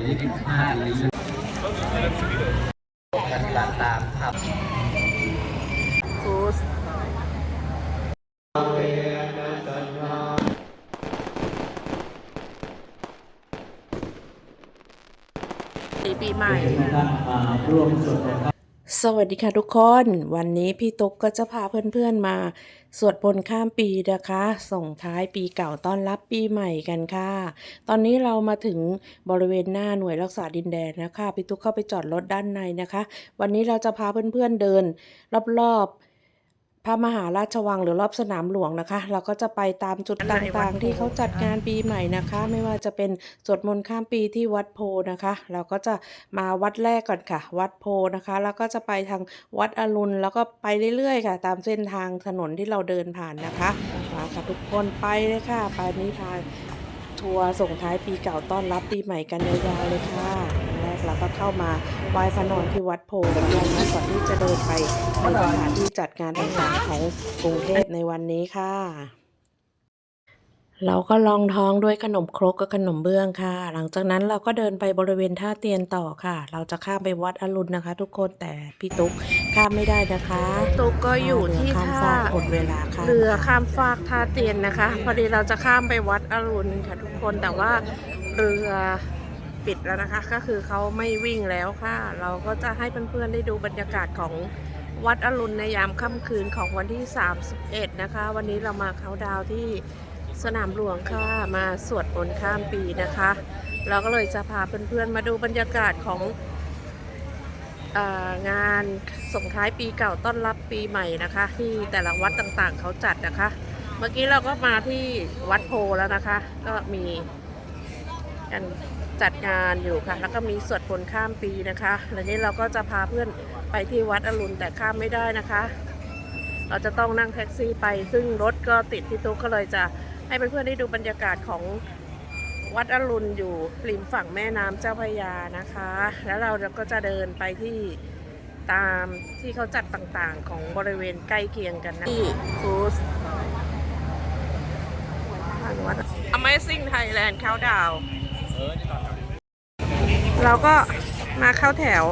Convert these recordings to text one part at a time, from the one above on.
รือผ้าหรือปฏิบัติตามครับฟูสปีใหม่สวั สวัสดีค่ะทุกคน วันนี้พี่ตุ๊กก็จะพาเพื่อนๆมา สวดมนต์ข้ามปีนะคะ ส่งท้ายปีเก่าต้อนรับปีใหม่กันค่ะ ตอนนี้เรามาถึงบริเวณหน้าหน่วยรักษาดินแดนนะคะ พี่ตุ๊กเข้าไปจอดรถด้านในนะคะ วันนี้เราจะพาเพื่อนๆเดิน รอบๆ พระมหาราชวังหรือรอบสนามหลวงนะคะ เราก็จะไปตามจุดต่างๆ ที่เขาจัดงานปีใหม่นะคะ ไม่ว่าจะเป็นสวดมนต์ข้ามปีที่วัดโพนะคะ เราก็จะมาวัดแรกก่อนค่ะ วัดโพนะคะ แล้วก็จะไปทางวัดอรุณแล้วก็ไปเรื่อยๆค่ะ ตามเส้นทางถนนที่เราเดินผ่านนะคะมาค่ะทุกคนไปเลยค่ะไปนี้พาทัวร์ส่งท้ายปีเก่าต้อนรับปีใหม่กันยาวๆเลยค่ะอัน แรกเราก็เข้ามาไหว้พระนอนที่วัดโพกันนะคะก่อนที่จะเดินไปในสถานที่จัดงานต่างๆของกรุงเทพในวันนี้ค่ะเราก็ลองท้องด้วยขนมครกกับขนมเบื้องค่ะ หลังจากนั้นเราก็เดินไปบริเวณท่าเตียนต่อค่ะ เราจะข้ามไปวัดอรุณนะคะ ทุกคนแต่พี่ตุ๊กข้ามไม่ได้นะคะตุ๊กก็อยู่ที่ข้ามท่าฟากหมดเวลาข้ามเรือข้ามฟากท่าเตียนนะคะ พอดีเราจะข้ามไปวัดอรุณค่ะทุกคนแต่ว่าเรือ ปิดแล้วนะคะ ก็คือเขาไม่วิ่งแล้วค่ะ เราก็จะให้เพื่อนๆได้ดูบรรยากาศของวัดอรุณในยามค่ำคืนของวันที่ 31 นะคะ วันนี้เรามาเขาดาวที่สนามหลวงค่ะ มาสวดมนต์ข้ามปีนะคะ เราก็เลยจะพาเพื่อนๆมาดูบรรยากาศขององานส่งท้ายปีเก่าต้อนรับปีใหม่นะคะ ที่แต่ละวัดต่างๆ เขาจัดนะคะ เมื่อกี้เราก็มาที่วัดโพแล้วนะคะ ก็มีการ จัดงานอยู่ค่ะ แล้วก็มีสวดมนข้ามปีนะคะแล้วนี้เราก็จะพาเพื่อนไปที่วัดอรุณแต่ข้ามไม่ได้นะคะ เราจะต้องนั่งแท็กซี่ไป ซึ่งรถก็ติดพี่ตุ๊กก็เลยจะให้เพื่อนๆได้ดูบรรยากาศของวัดอรุณอยู่ริมฝั่งแม่น้ำเจ้าพระยานะคะ แล้วเราก็จะเดินไปที่ตามที่เขาจัดต่างๆ ของบริเวณใกล้เคียงกันนะที่ฟูสวัด Amazing Thailand Countdown เเราก็มาเข้าแถว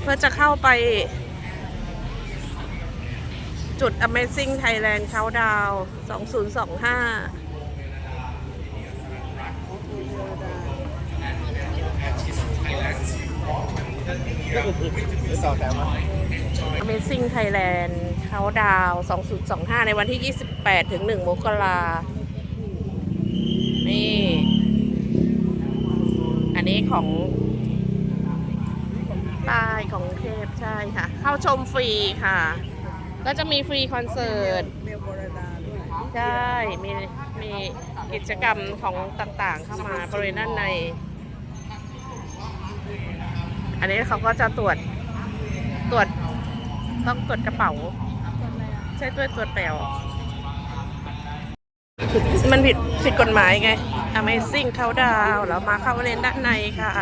เพื่อจะเข้าไป จุด Amazing Thailand Countdown 2025 Amazing Thailand เขาดาว 2025 ในวันที่ 28 ถึง 1 มกรานี่ ของป้ของกรุงเทพใช่ค่ะ เข้าชมฟรีค่ะ ก็จะมีฟรีคอนเสิร์ตใช่มีมีกิจกรรมของต่างๆ เข้ามาบริเวณด้านใน อันนี้เขาก็จะตรวจตรวจต้องตรวจกระเป๋า ใช่ตรวจตรวจแปลว มันผิดผิดกฎหมายไง Amazing เข้าดาวแล้วมาเข้าเลนด้านในค่ะ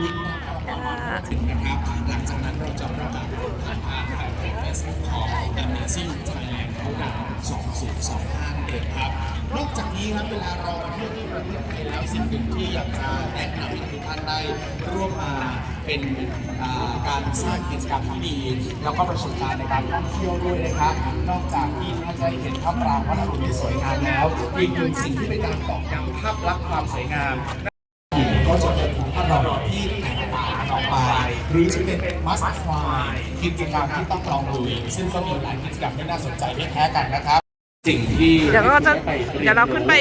นี่นะครับหลังจากนั้นเราจะประกาศผลนะครับทางเฟซบุ๊กของ Amazing Thailand เขาดาว2025นั่นเองครับ นอกจากนี้ครับเวลาเรามาเที่ยวที่ประเทศไทยแล้วสิ่งหนึ่งที่อยากจะแนะนำให้ทุกท่านได้ร่วมมา เป็นอ่าการสร้างกิจกรรมที่ดี แล้วก็ประสบการณ์ในการท่องเที่ยวด้วยนะครับ นอกจากที่น่าจะเห็นภาพปรางวัดอรุณที่สวยงามแล้วอีกหนึ่งสิ่งที่เป็นการตอกย้ำภาพลักษณ์ความสวยงามก็จะเป็นของพระเราที่แตกต่างออกไป หรือจะเป็นมัสควายกิจกรรมที่ต้องลองดูซึ่งก็มีหลายกิจกรรมที่น่าสนใจไม่แพ้กันนะครับสิ่งที่เดี๋ยวเราจะเดี๋ยวเราขึ้นไป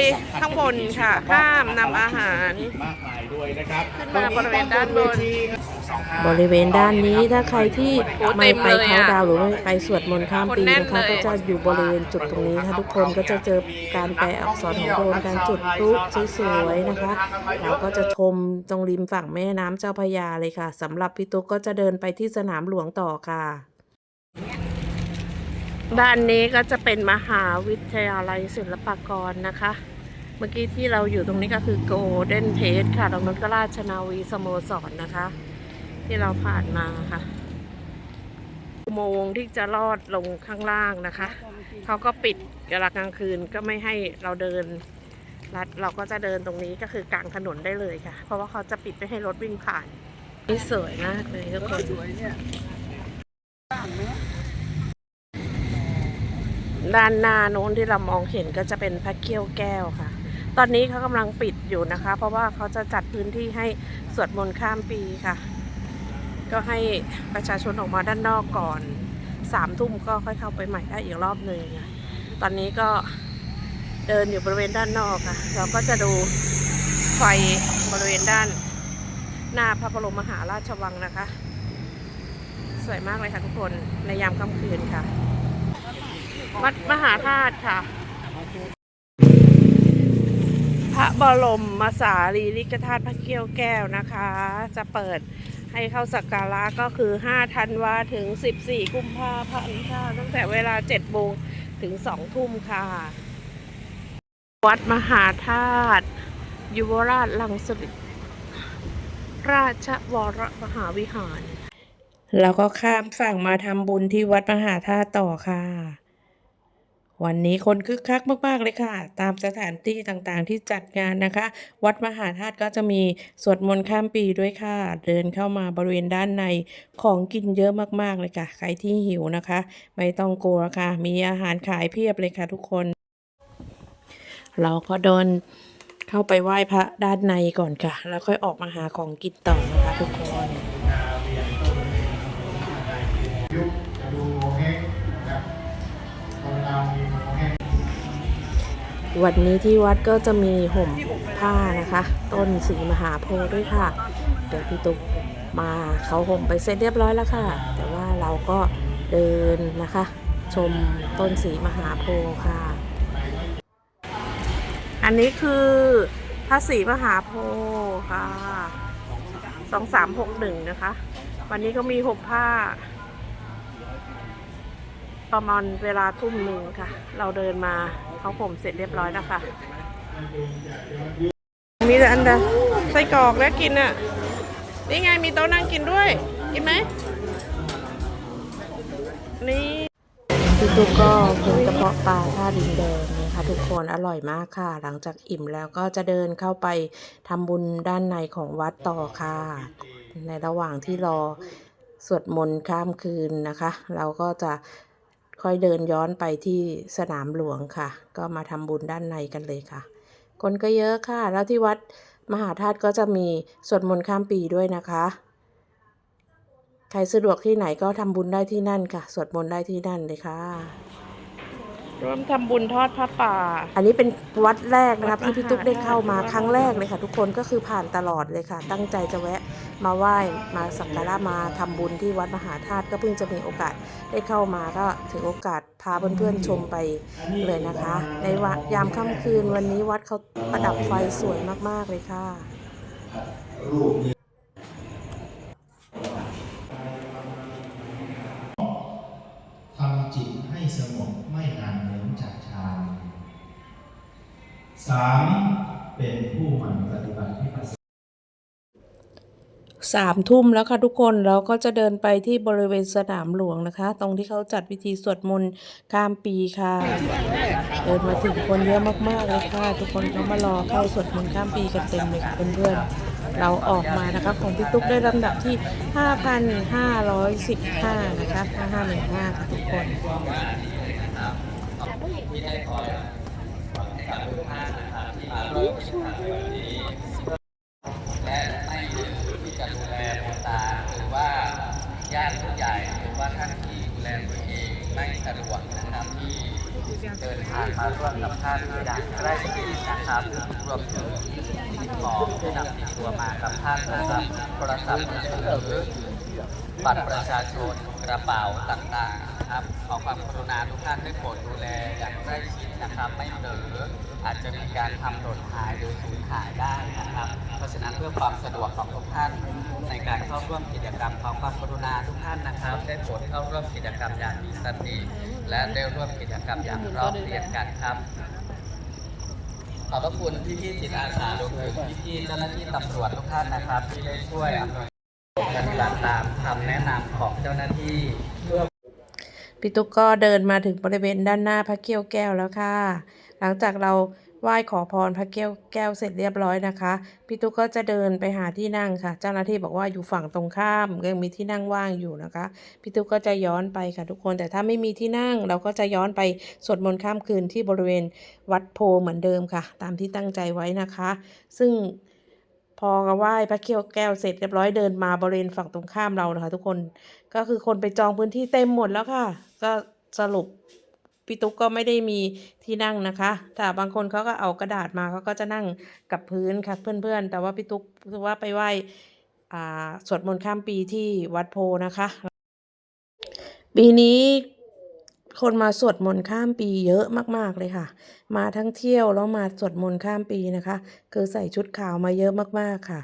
ข้างบนค่ะ ห้ามนำอาหารมากมายด้วยนะครับขึ้นมาบริเวณด้านบน บริเวณด้านนี้ถ้าใครที่โอ้ไม่เต็มไปเลยเขาอะน์ดาวน์หรือไม่ไปสวดมนต์ข้ามปีคนแน่นนะคะเลยก็จะอยู่บริเวณจุดตรงนี้ค่ะทุกคนก็จะเจอการแปลอักษรของโดรนการจุดพลุสวยๆนะคะเราก็จะชมตรงริมฝั่งแม่น้ำเจ้าพระยาเลยค่ะสำหรับพี่ตุ๊กก็จะเดินไปที่สนามหลวงต่อค่ะ ด้านนี้ก็จะเป็นมหาวิทยาลัยศิลปากรนะคะเมื่อกี้ที่เราอยู่ตรงนี้ก็คือโกลเด้นเพจค่ะตรงนั้นก็ราชนาวีสโมสรนะคะ ที่เราผ่านมาค่ะอุโมงค์ที่จะลอดลงข้างล่างนะคะ เขาก็ปิดเวลากลางคืนก็ไม่ให้เราเดินรัดเราก็จะเดินตรงนี้ก็คือกลางถนนได้เลยค่ะ เพราะว่าเขาจะปิดไม่ให้รถวิ่งผ่านนี่สวยมากเลยทุกคนด้านหน้าโน้นที่เรามองเห็นก็จะเป็นพระเกี้ยวแก้วค่ะ ตอนนี้เขากำลังปิดอยู่นะคะ เพราะว่าเขาจะจัดพื้นที่ให้สวดมนต์ข้ามปีค่ะ ก็ให้ประชาชนออกมาด้านนอกก่อนสามทุ่มก็ค่อยเข้าไปใหม่ได้อีกรอบหนึ่งตอนนี้ก็เดินอยู่บริเวณด้านนอกค่ะเราก็จะดูไฟบริเวณด้านหน้าพระบรมมหาราชวังนะคะ สวยมากเลยค่ะทุกคนในยามค่ำคืนค่ะวัดมหาธาตุค่ะ พระบรมมาสารีริกธาตุพระเกี้ยวแก้วนะคะ จะเปิดให้เข้าสักการะก็คือ 5 ธันวาถึง 14 กุมภาพันธ์ค่ะตั้งแต่เวลา7โมงถึง 2 ทุ่มค่ะ วัดมหาธาตุยุวราชลังสิตราชวรมหาวิหาร แล้วก็ข้ามฝั่งมาทำบุญที่วัดมหาธาตุต่อค่ะ วันนี้คนคึกคักมากๆเลยค่ะ ตามสถานที่ต่างๆที่จัดงานนะคะ วัดมหาธาตุก็จะมีสวดมนต์ข้ามปีด้วยค่ะ เดินเข้ามาบริเวณด้านในของกินเยอะมากๆเลยค่ะ ใครที่หิวนะคะ ไม่ต้องกลัวค่ะ มีอาหารขายเพียบเลยค่ะทุกคน เราก็เดินเข้าไปไหว้พระด้านในก่อนค่ะ แล้วค่อยออกมาหาของกินต่อนะคะทุกคน วันนี้ที่วัดก็จะมีห่มผ้านะคะ ต้นสีมหาโพธิ์ด้วยค่ะ เดี๋ยวพี่ตุ๊กมาเขาห่มไปเสร็จเรียบร้อยแล้วค่ะ แต่ว่าเราก็เดินนะคะ ชมต้นสีมหาโพธิ์ค่ะ อันนี้คือพระศรีมหาโพธิ์ค่ะสองสามหกหนึ่งนะคะ วันนี้ก็มีห่มผ้า ประมาณเวลาทุ่มหนึ่งค่ะ เราเดินมาเขาผมเสร็จเรียบร้อยแล้วค่ะ มีแต่อันเดะไส้กรอกแล้วกินอะ นี่ไงมีโต๊ะนั่งกินด้วย กินไหม นี่พี่ตุ๊กก็เป็นกระเพาะปลาท่าดินแดงนะคะทุกคนอร่อยมากค่ะ หลังจากอิ่มแล้วก็จะเดินเข้าไปทำบุญด้านในของวัดต่อค่ะ ในระหว่างที่รอสวดมนต์ข้ามคืนนะคะ เราก็จะ ค่อยเดินย้อนไปที่สนามหลวงค่ะ ก็มาทำบุญด้านในกันเลยค่ะ คนก็เยอะค่ะ แล้วที่วัดมหาธาตุก็จะมีสวดมนต์ข้ามปีด้วยนะคะ ใครสะดวกที่ไหนก็ทำบุญได้ที่นั่นค่ะ สวดมนต์ได้ที่นั่นเลยค่ะ ร่วมทำบุญทอดพระป่า อันนี้เป็นวัดแรกนะครับวัดที่พี่ตุ๊กได้เข้ามามหาธาตุครั้งแรกเลยค่ะ ทุกคนก็คือผ่านตลอดเลยค่ะ ตั้งใจจะแวะมาไหว้มาสักการะมาทำบุญที่วัดมหาธาตุก็เพิ่งจะมีโอกาสได้เข้ามาก็ถือโอกาสพาเพื่อนๆชมไปเลยนะคะ ในวัดยามค่ำคืนวันนี้วัดเขาประดับไฟสวยมากๆเลยค่ะ สงบไม่ห่างเหินจากฌานสามเป็นผู้หมั่นปฏิบัติให้ประสสามทุ่มแล้วค่ะทุกคนเราก็จะเดินไปที่บริเวณสนามหลวงนะคะ ตรงที่เขาจัดพิธีสวดมนต์ข้ามปีค่ะ เดินมาถึงคนเยอะมากๆเลยค่ะ ทุกคนเขามารอเข้าสวดมนต์ข้ามปีกันเต็มเลยค่ะเพื่อนๆ เราออกมานะคะของพี่ตุ๊กได้ลำดับที่ 5,515 นะคะ5515ค่ะทุกคนที่ได้ขอให้กับทุกท่านะครับที่มาร่วมกิจกรรมในวันนี้และไม่ลืมที่จะดูแลดวงตาหรือว่าญาติผู้ใหญ่หรือว่าท่านที่ดูแลตัวเองไม่สะดวกนะครับที่เดินทางมาร่วมกับท่านอย่างใกล้ชิดนะครับรวมถึงสิ่ง ของที่นำติดตัวมากับท่านนะครับโทรศัพท์มือถือบัตรประชาชนกระเป๋าต่างๆนะครับขอความกรุณาทุกท่านได้โปรดดูแลอย่างใกล้ชิดนะครับไม่เผลออาจจะมีการทำหล่นหายหรือสูญหายได้นะครับ เพราะฉะนั้นเพื่อความสะดวกของทุกท่านในการเข้าร่วมกิจกรรมขอความกรุณาทุกท่านนะครับ ได้โปรดเข้าร่วมกิจกรรมอย่างมีสติและได้ร่วมกิจกรรมอย่างรอบเรียนกันครับ ขอบพระคุณพี่ๆจิตอาสารวมถึงพี่ๆเจ้าหน้าที่ตำรวจทุกท่านนะครับ ที่ได้ช่วยอำนวยปฏิบัติตามคำแนะนำของเจ้าหน้าที่เพื่อพี่ตุ๊กก็เดินมาถึงบริเวณด้านหน้าพระเกี้ยวแก้วแล้วค่ะ หลังจากเรา ไหว้ขอพรพระแก้วแก้วเสร็จเรียบร้อยนะคะ พี่ตุ๊กก็จะเดินไปหาที่นั่งค่ะ เจ้าหน้าที่บอกว่าอยู่ฝั่งตรงข้ามยังมีที่นั่งว่างอยู่นะคะ พี่ตุ๊กก็จะย้อนไปค่ะทุกคน แต่ถ้าไม่มีที่นั่งเราก็จะย้อนไปสวดมนต์ข้ามคืนที่บริเวณวัดโพเหมือนเดิมค่ะ ตามที่ตั้งใจไว้นะคะ ซึ่งพอไหว้พระเขี้ยวแก้วเสร็จเรียบร้อยเดินมาบริเวณฝั่งตรงข้ามเรานะคะ ทุกคนก็คือคนไปจองพื้นที่เต็มหมดแล้วค่ะ ก็สรุป พี่ตุ๊กก็ไม่ได้มีที่นั่งนะคะ แต่บางคนเขาก็เอากระดาษมาเขาก็จะนั่งกับพื้นค่ะเพื่อนๆ แต่ว่าพี่ตุ๊กว่าไปไหว้สวดมนต์ข้ามปีที่วัดโพนะคะ ปีนี้คนมาสวดมนต์ข้ามปีเยอะมาก ๆ เลยค่ะ มาทั้งเที่ยวแล้วมาสวดมนต์ข้ามปีนะคะ คือใส่ชุดขาวมาเยอะมากๆค่ะ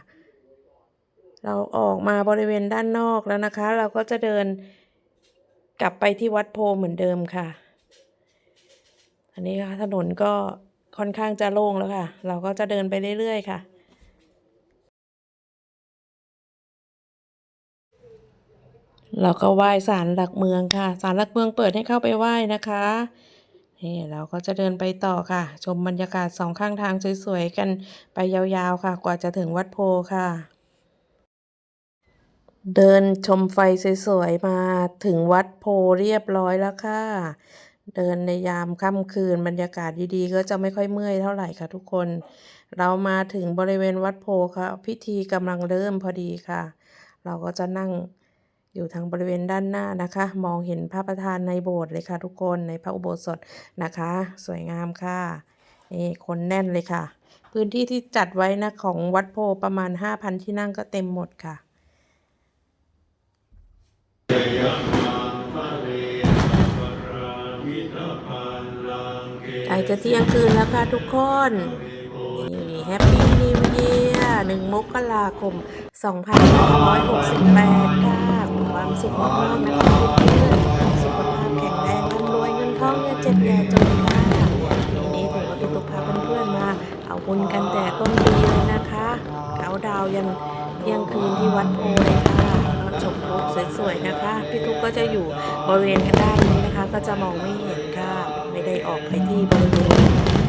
เราออกมาบริเวณด้านนอกแล้วนะคะ เราก็จะเดินกลับไปที่วัดโพเหมือนเดิมค่ะ อันนี้ค่ะถนนก็ค่อนข้างจะโล่งแล้วค่ะ เราก็จะเดินไปเรื่อยๆค่ะ เราก็ไหว้ศาลหลักเมืองค่ะศาลหลักเมืองเปิดให้เข้าไปไหว้นะคะนี่เราก็จะเดินไปต่อค่ะ ชมบรรยากาศสองข้างทางสวยๆกันไปยาวๆค่ะ กว่าจะถึงวัดโพค่ะ เดินชมไฟสวยๆมาถึงวัดโพเรียบร้อยแล้วค่ะ เดินในยามค่ำคืนบรรยากาศดีๆ ก็จะไม่ค่อยเมื่อยเท่าไหร่ค่ะทุกคน เรามาถึงบริเวณวัดโพค่ะ พิธีกำลังเริ่มพอดีค่ะ เราก็จะนั่งอยู่ทางบริเวณด้านหน้านะคะ มองเห็นพระประธานในโบสถ์เลยค่ะทุกคนในพระอุโบสถนะคะ สวยงามค่ะนี่คนแน่นเลยค่ะ พื้นที่ที่จัดไว้นะของวัดโพประมาณ 5,000 ที่นั่งก็เต็มหมดค่ะ ล้จะเที่ยงคืนแล้วค่ะทุกคนนี่แฮปปี้นิวเยียร์หนึ่งมกราคม 2568 ค่ะมีความสุขมากๆนะคะเพื่อนๆสุขภาพแข็งแรงร่ำรวยเงินทองอย่าเจ็บอย่าจนค่ะปีนี้ถือว่าพี่ตุ๊กพาเพื่อนๆมา เอาบุญกันแต่ต้นปีเลยนะคะเขาดาวยันเที่ยงคืนที่วัดโพเลยค่ะชมรูปสวยๆนะคะ พี่ตุ๊กก็จะอยู่บริเวณกันด้านนี้นะคะ ก็จะมองไม่ ออกไปที่บริเวณ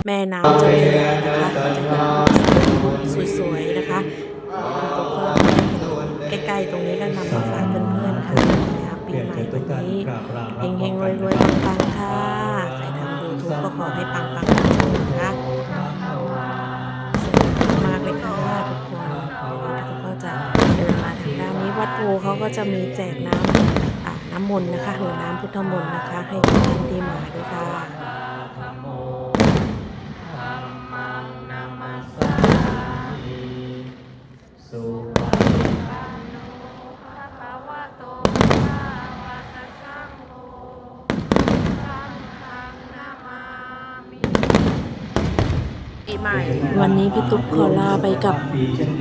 แม่น้ำเจ้าพระยานะคะก็จะเห็นรูปสวยๆนะคะใกล้ๆตรงนี้ก็นำมาฝากเพื่อนๆค่ะนะคะปีใหม่วันนี้เฮงๆรวยๆปังๆค่ะใครทำยูทูบก็ขอให้ปังๆนนะคะสวยมากเลยค่ะทุกคนแล้วก็จะเดินมาทางด้านนี้วัดโพเขาก็จะมีแจกน้ำน้ำมนต์นะคะหรือน้ำพุทธมนต์นะคะ ให้ทุกท่านที่มาด้วยค่ะ ปีใหม่ วันนี้พี่ตุ๊กขอลาไปกับ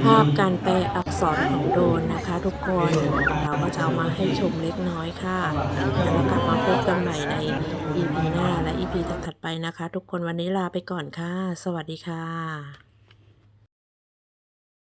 ภาพการแปลอักษรของโดนนะคะทุกคน เราก็จะเอามาให้ชมเล็กน้อยค่ะ แล้วกลับมาพบกันใหม่ใน EP หน้าและ EP ถัดๆไปนะคะ ทุกคนวันนี้ลาไปก่อนค่ะ สวัสดีค่ะ